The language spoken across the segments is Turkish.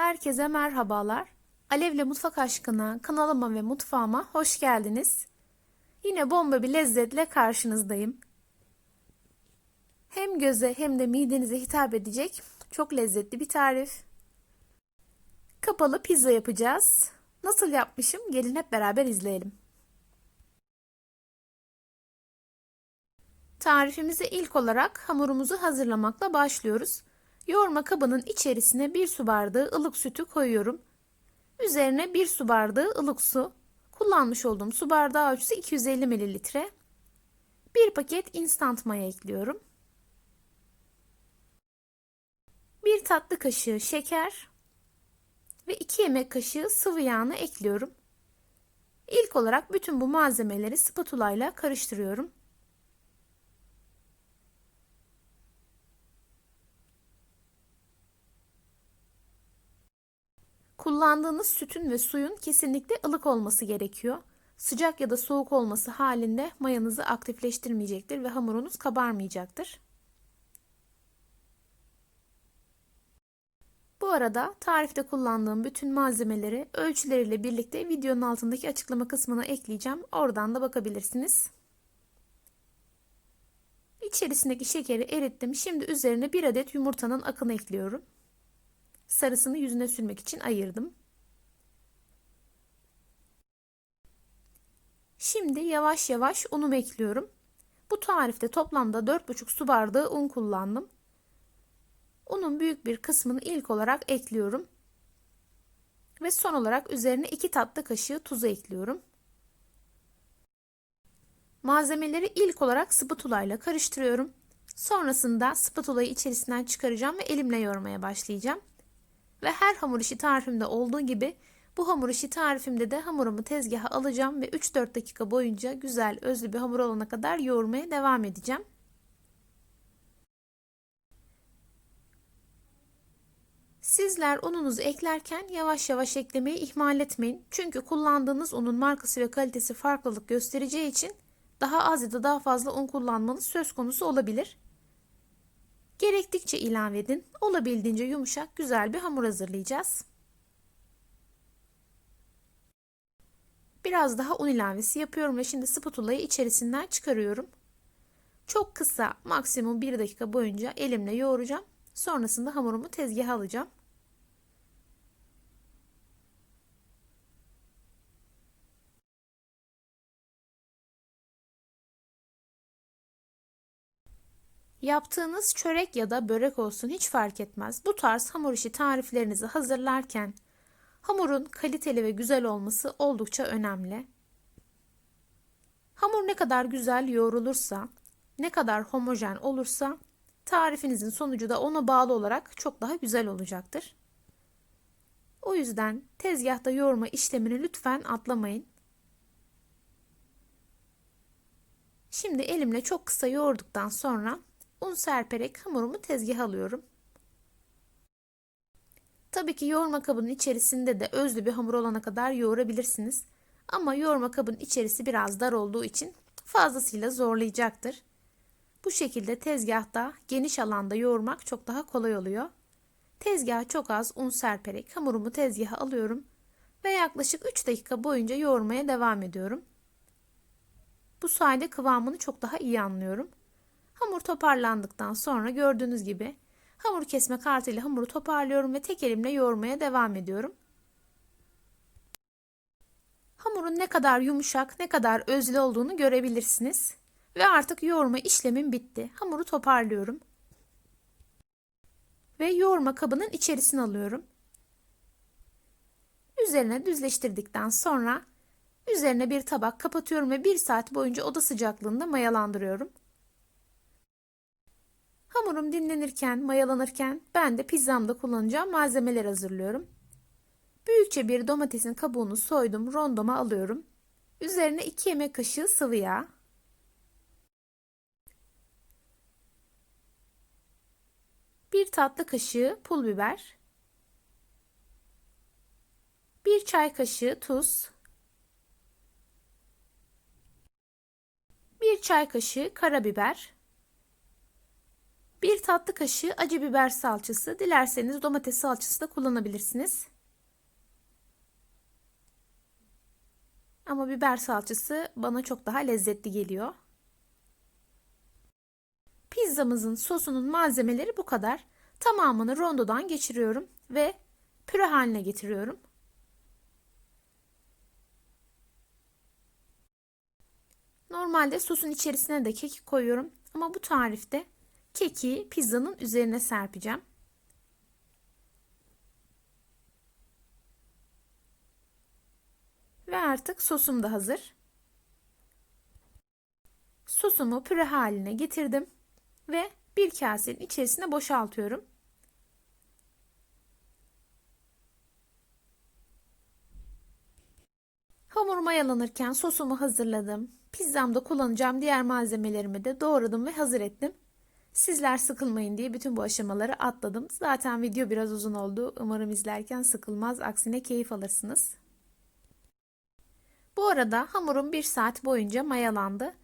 Herkese merhabalar. Alevle Mutfak Aşkına kanalıma ve mutfağıma hoş geldiniz. Yine bomba bir lezzetle karşınızdayım. Hem göze hem de midenize hitap edecek çok lezzetli bir tarif. Kapalı pizza yapacağız. Nasıl yapmışım? Gelin hep beraber izleyelim. Tarifimize ilk olarak hamurumuzu hazırlamakla başlıyoruz. Yoğurma kabının içerisine 1 su bardağı ılık sütü koyuyorum. Üzerine 1 su bardağı ılık su. Kullanmış olduğum su bardağı ölçüsü 250 mililitre. 1 paket instant maya ekliyorum. 1 tatlı kaşığı şeker ve 2 yemek kaşığı sıvı yağını ekliyorum. İlk olarak bütün bu malzemeleri spatula ile karıştırıyorum. Kullandığınız sütün ve suyun kesinlikle ılık olması gerekiyor. Sıcak ya da soğuk olması halinde mayanızı aktifleştirmeyecektir ve hamurunuz kabarmayacaktır. Bu arada tarifte kullandığım bütün malzemeleri ölçüleriyle birlikte videonun altındaki açıklama kısmına ekleyeceğim. Oradan da bakabilirsiniz. İçerisindeki şekeri erittim. Şimdi üzerine bir adet yumurtanın akını ekliyorum sarısını yüzüne sürmek için ayırdım. Şimdi yavaş yavaş unumu ekliyorum. Bu tarifte toplamda 4,5 su bardağı un kullandım. Unun büyük bir kısmını ilk olarak ekliyorum. Ve son olarak üzerine 2 tatlı kaşığı tuzu ekliyorum. Malzemeleri ilk olarak spatula ile karıştırıyorum. Sonrasında spatulayı içerisinden çıkaracağım ve elimle yoğurmaya başlayacağım. Ve her hamur işi tarifimde olduğu gibi bu hamur işi tarifimde de hamurumu tezgaha alacağım ve 3-4 dakika boyunca güzel özlü bir hamur olana kadar yoğurmaya devam edeceğim. Sizler ununuzu eklerken yavaş yavaş eklemeyi ihmal etmeyin. Çünkü kullandığınız unun markası ve kalitesi farklılık göstereceği için daha az ya da daha fazla un kullanmanız söz konusu olabilir. Gerektikçe ilave edin. Olabildiğince yumuşak güzel bir hamur hazırlayacağız. Biraz daha un ilavesi yapıyorum ve şimdi spatulayı içerisinden çıkarıyorum. Çok kısa maksimum 1 dakika boyunca elimle yoğuracağım. Sonrasında hamurumu tezgaha alacağım. Yaptığınız çörek ya da börek olsun hiç fark etmez. Bu tarz hamur işi tariflerinizi hazırlarken hamurun kaliteli ve güzel olması oldukça önemli. Hamur ne kadar güzel yoğrulursa, ne kadar homojen olursa tarifinizin sonucu da ona bağlı olarak çok daha güzel olacaktır. O yüzden tezgahta yoğurma işlemini lütfen atlamayın. Şimdi elimle çok kısa yoğurduktan sonra un serperek hamurumu tezgaha alıyorum. Tabii ki yoğurma kabının içerisinde de özlü bir hamur olana kadar yoğurabilirsiniz. Ama yoğurma kabının içerisi biraz dar olduğu için fazlasıyla zorlayacaktır. Bu şekilde tezgahta geniş alanda yoğurmak çok daha kolay oluyor. Tezgaha çok az un serperek hamurumu tezgaha alıyorum ve yaklaşık 3 dakika boyunca yoğurmaya devam ediyorum. Bu sayede kıvamını çok daha iyi anlıyorum. Hamur toparlandıktan sonra gördüğünüz gibi hamur kesme kartıyla hamuru toparlıyorum ve tek elimle yoğurmaya devam ediyorum. Hamurun ne kadar yumuşak, ne kadar özlü olduğunu görebilirsiniz. Ve artık yoğurma işlemim bitti. Hamuru toparlıyorum. Ve yoğurma kabının içerisine alıyorum. Üzerine düzleştirdikten sonra üzerine bir tabak kapatıyorum ve bir saat boyunca oda sıcaklığında mayalandırıyorum. Hamurum dinlenirken, mayalanırken ben de pizzamda kullanacağım malzemeler hazırlıyorum. Büyükçe bir domatesin kabuğunu soydum, rondoma alıyorum. Üzerine 2 yemek kaşığı sıvı yağ. Bir tatlı kaşığı pul biber. Bir çay kaşığı tuz. Bir çay kaşığı karabiber. 1 tatlı kaşığı acı biber salçası. Dilerseniz domates salçası da kullanabilirsiniz. Ama biber salçası bana çok daha lezzetli geliyor. Pizzamızın sosunun malzemeleri bu kadar. Tamamını rondodan geçiriyorum ve püre haline getiriyorum. Normalde sosun içerisine de kekik koyuyorum ama bu tarifte keki pizzanın üzerine serpeceğim. Ve artık sosum da hazır. Sosumu püre haline getirdim ve bir kasenin içerisine boşaltıyorum. Hamur mayalanırken sosumu hazırladım. Pizzamda kullanacağım diğer malzemelerimi de doğradım ve hazır ettim. Sizler sıkılmayın diye bütün bu aşamaları atladım. Zaten video biraz uzun oldu. Umarım izlerken sıkılmaz, aksine keyif alırsınız. Bu arada hamurum 1 saat boyunca mayalandı.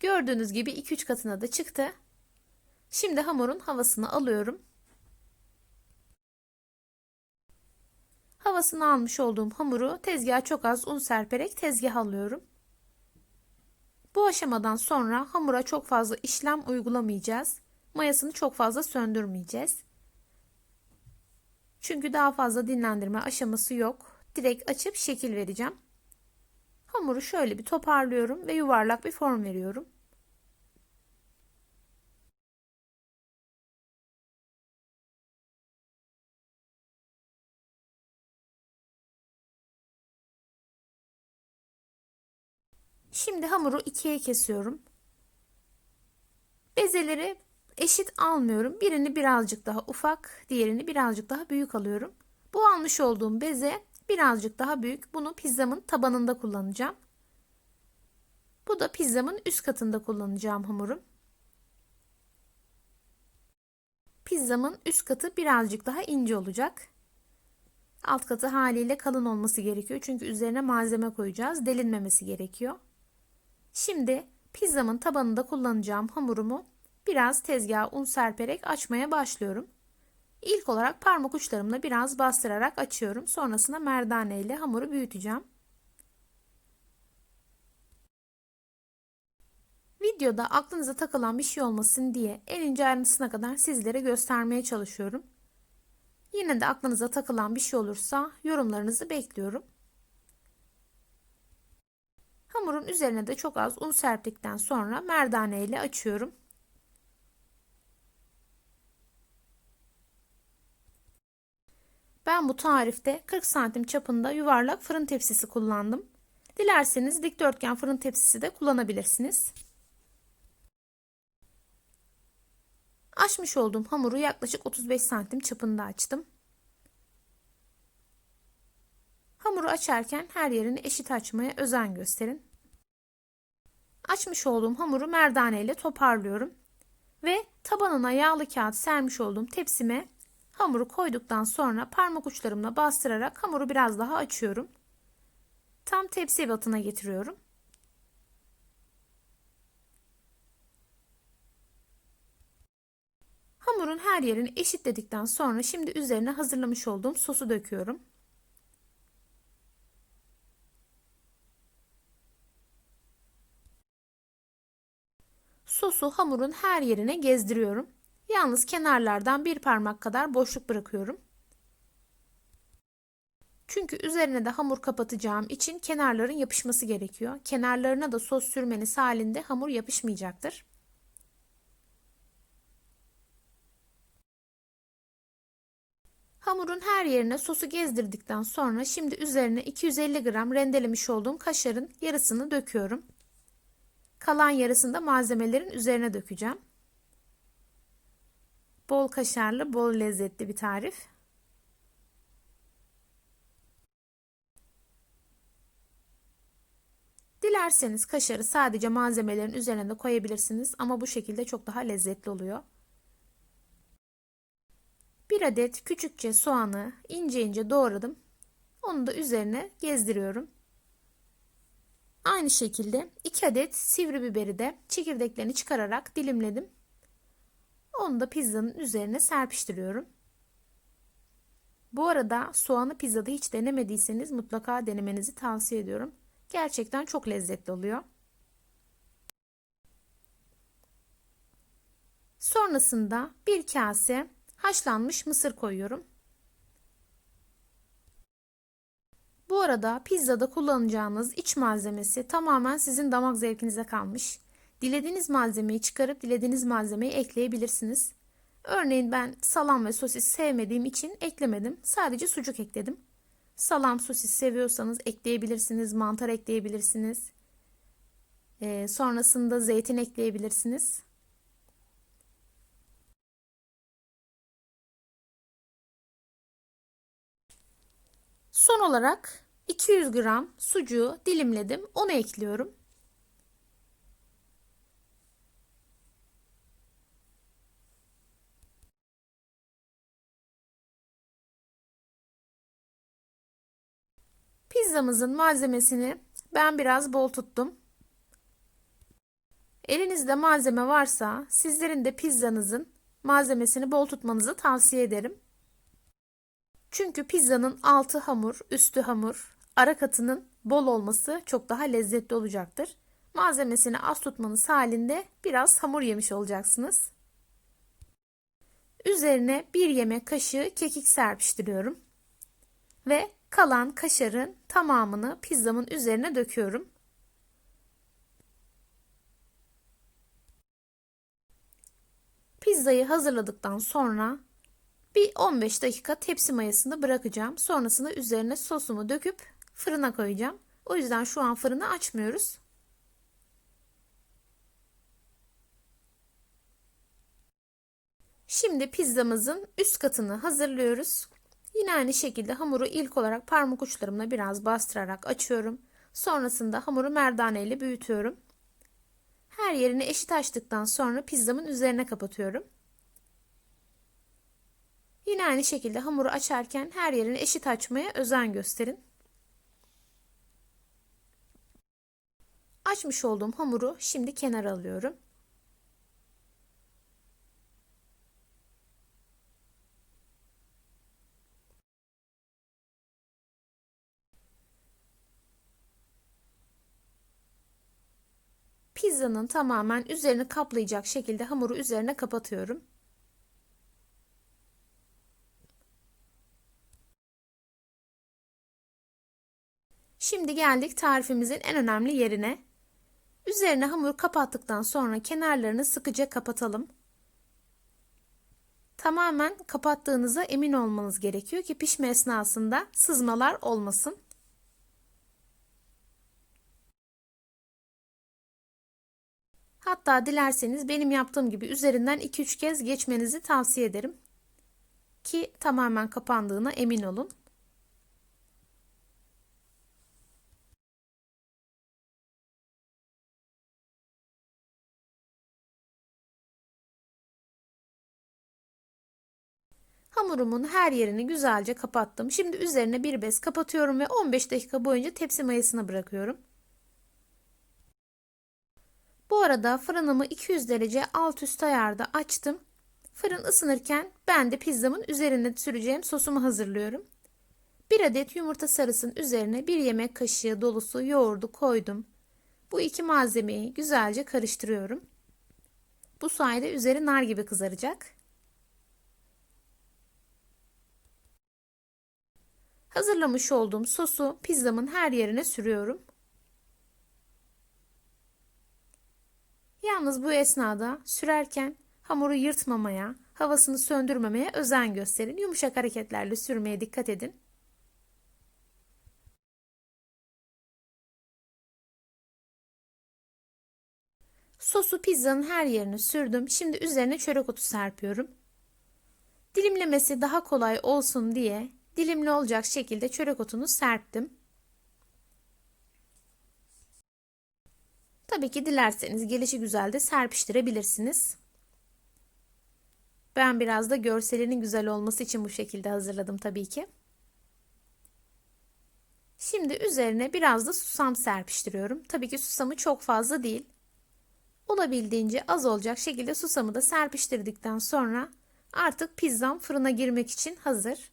Gördüğünüz gibi 2-3 katına da çıktı. Şimdi hamurun havasını alıyorum. Havasını almış olduğum hamuru tezgaha çok az un serperek tezgah alıyorum. Bu aşamadan sonra hamura çok fazla işlem uygulamayacağız. Mayasını çok fazla söndürmeyeceğiz. Çünkü daha fazla dinlendirme aşaması yok. Direkt açıp şekil vereceğim. Hamuru şöyle bir toparlıyorum ve yuvarlak bir form veriyorum. Şimdi hamuru ikiye kesiyorum. Bezeleri eşit almıyorum. Birini birazcık daha ufak, diğerini birazcık daha büyük alıyorum. Bu almış olduğum beze birazcık daha büyük. Bunu pizzamın tabanında kullanacağım. Bu da pizzamın üst katında kullanacağım hamurum. Pizzamın üst katı birazcık daha ince olacak. Alt katı haliyle kalın olması gerekiyor. Çünkü üzerine malzeme koyacağız. Delinmemesi gerekiyor. Şimdi pizzamın tabanında kullanacağım hamurumu biraz tezgaha un serperek açmaya başlıyorum. İlk olarak parmak uçlarımla biraz bastırarak açıyorum. Sonrasında merdane ile hamuru büyüteceğim. Videoda aklınıza takılan bir şey olmasın diye en ince ayrıntısına kadar sizlere göstermeye çalışıyorum. Yine de aklınıza takılan bir şey olursa yorumlarınızı bekliyorum. Hamurun üzerine de çok az un serptikten sonra merdane ile açıyorum. Ben bu tarifte 40 santim çapında yuvarlak fırın tepsisi kullandım. Dilerseniz dikdörtgen fırın tepsisi de kullanabilirsiniz. Açmış olduğum hamuru yaklaşık 35 santim çapında açtım. Hamuru açarken her yerini eşit açmaya özen gösterin. Açmış olduğum hamuru merdane ile toparlıyorum. Ve tabanına yağlı kağıt sermiş olduğum tepsime hamuru koyduktan sonra parmak uçlarımla bastırarak hamuru biraz daha açıyorum. Tam tepsi ebatına getiriyorum. Hamurun her yerini eşitledikten sonra şimdi üzerine hazırlamış olduğum sosu döküyorum. Sosu hamurun her yerine gezdiriyorum. Yalnız kenarlardan bir parmak kadar boşluk bırakıyorum. Çünkü üzerine de hamur kapatacağım için kenarların yapışması gerekiyor. Kenarlarına da sos sürmeniz halinde hamur yapışmayacaktır. Hamurun her yerine sosu gezdirdikten sonra şimdi üzerine 250 gram rendelemiş olduğum kaşarın yarısını döküyorum. Kalan yarısını da malzemelerin üzerine dökeceğim. Bol kaşarlı, bol lezzetli bir tarif. Dilerseniz kaşarı sadece malzemelerin üzerine de koyabilirsiniz ama bu şekilde çok daha lezzetli oluyor. Bir adet küçükçe soğanı ince ince doğradım. Onu da üzerine gezdiriyorum. Aynı şekilde 2 adet sivri biberi de çekirdeklerini çıkararak dilimledim. Onu da pizzanın üzerine serpiştiriyorum. Bu arada soğanı pizzada hiç denemediyseniz mutlaka denemenizi tavsiye ediyorum. Gerçekten çok lezzetli oluyor. Sonrasında bir kase haşlanmış mısır koyuyorum. Bu arada pizzada kullanacağınız iç malzemesi tamamen sizin damak zevkinize kalmış. Dilediğiniz malzemeyi çıkarıp dilediğiniz malzemeyi ekleyebilirsiniz. Örneğin ben salam ve sosis sevmediğim için eklemedim. Sadece sucuk ekledim. Salam, sosis seviyorsanız ekleyebilirsiniz. Mantar ekleyebilirsiniz. Ee, sonrasında zeytin ekleyebilirsiniz. Son olarak 200 gram sucuğu dilimledim. Onu ekliyorum. Pizzamızın malzemesini ben biraz bol tuttum. Elinizde malzeme varsa sizlerin de pizzanızın malzemesini bol tutmanızı tavsiye ederim. Çünkü pizzanın altı hamur, üstü hamur, ara katının bol olması çok daha lezzetli olacaktır. Malzemesini az tutmanız halinde biraz hamur yemiş olacaksınız. Üzerine bir yemek kaşığı kekik serpiştiriyorum. Ve kalan kaşarın tamamını pizzamın üzerine döküyorum. Pizzayı hazırladıktan sonra bir 15 dakika tepsi mayasında bırakacağım. Sonrasında üzerine sosumu döküp fırına koyacağım. O yüzden şu an fırını açmıyoruz. Şimdi pizzamızın üst katını hazırlıyoruz. Yine aynı şekilde hamuru ilk olarak parmak uçlarımla biraz bastırarak açıyorum. Sonrasında hamuru merdane ile büyütüyorum. Her yerini eşit açtıktan sonra pizzamın üzerine kapatıyorum. Yine aynı şekilde hamuru açarken her yerini eşit açmaya özen gösterin. Açmış olduğum hamuru şimdi kenara alıyorum. Pizzanın tamamen üzerini kaplayacak şekilde hamuru üzerine kapatıyorum. Şimdi geldik tarifimizin en önemli yerine. Üzerine hamuru kapattıktan sonra kenarlarını sıkıca kapatalım. Tamamen kapattığınıza emin olmanız gerekiyor ki pişme esnasında sızmalar olmasın. Hatta dilerseniz benim yaptığım gibi üzerinden 2-3 kez geçmenizi tavsiye ederim. Ki tamamen kapandığına emin olun. Hamurumun her yerini güzelce kapattım. Şimdi üzerine bir bez kapatıyorum ve 15 dakika boyunca tepsi mayasına bırakıyorum. Bu arada fırınımı 200 derece alt üst ayarda açtım. Fırın ısınırken ben de pizzamın üzerine süreceğim sosumu hazırlıyorum. Bir adet yumurta sarısının üzerine bir yemek kaşığı dolusu yoğurdu koydum. Bu iki malzemeyi güzelce karıştırıyorum. Bu sayede üzeri nar gibi kızaracak. Hazırlamış olduğum sosu pizzamın her yerine sürüyorum. Yalnız bu esnada sürerken hamuru yırtmamaya, havasını söndürmemeye özen gösterin. Yumuşak hareketlerle sürmeye dikkat edin. Sosu pizzanın her yerine sürdüm. Şimdi üzerine çörek otu serpiyorum. Dilimlemesi daha kolay olsun diye dilimli olacak şekilde çörek otunu serptim. Tabii ki dilerseniz gelişi güzel de serpiştirebilirsiniz. Ben biraz da görselinin güzel olması için bu şekilde hazırladım tabii ki. Şimdi üzerine biraz da susam serpiştiriyorum. Tabii ki susamı çok fazla değil. Olabildiğince az olacak şekilde susamı da serpiştirdikten sonra artık pizzam fırına girmek için hazır.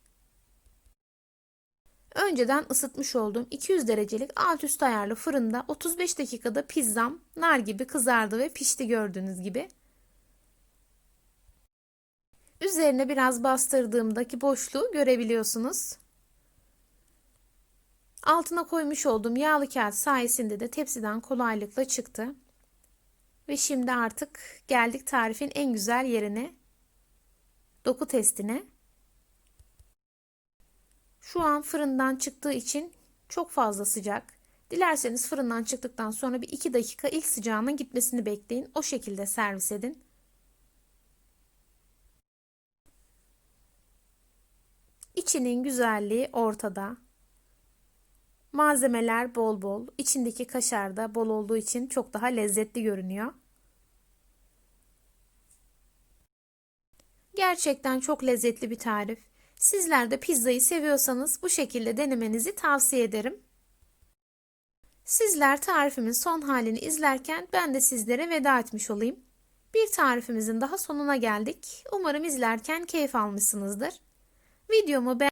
Önceden ısıtmış olduğum 200 derecelik alt üst ayarlı fırında 35 dakikada pizzam nar gibi kızardı ve pişti gördüğünüz gibi. Üzerine biraz bastırdığımdaki boşluğu görebiliyorsunuz. Altına koymuş olduğum yağlı kağıt sayesinde de tepsiden kolaylıkla çıktı. Ve şimdi artık geldik tarifin en güzel yerine. Doku testine. Şu an fırından çıktığı için çok fazla sıcak. Dilerseniz fırından çıktıktan sonra bir 2 dakika ilk sıcağının gitmesini bekleyin. O şekilde servis edin. İçinin güzelliği ortada. Malzemeler bol bol. İçindeki kaşar da bol olduğu için çok daha lezzetli görünüyor. Gerçekten çok lezzetli bir tarif. Sizler de pizzayı seviyorsanız bu şekilde denemenizi tavsiye ederim. Sizler tarifimin son halini izlerken ben de sizlere veda etmiş olayım. Bir tarifimizin daha sonuna geldik. Umarım izlerken keyif almışsınızdır. Videomu beğen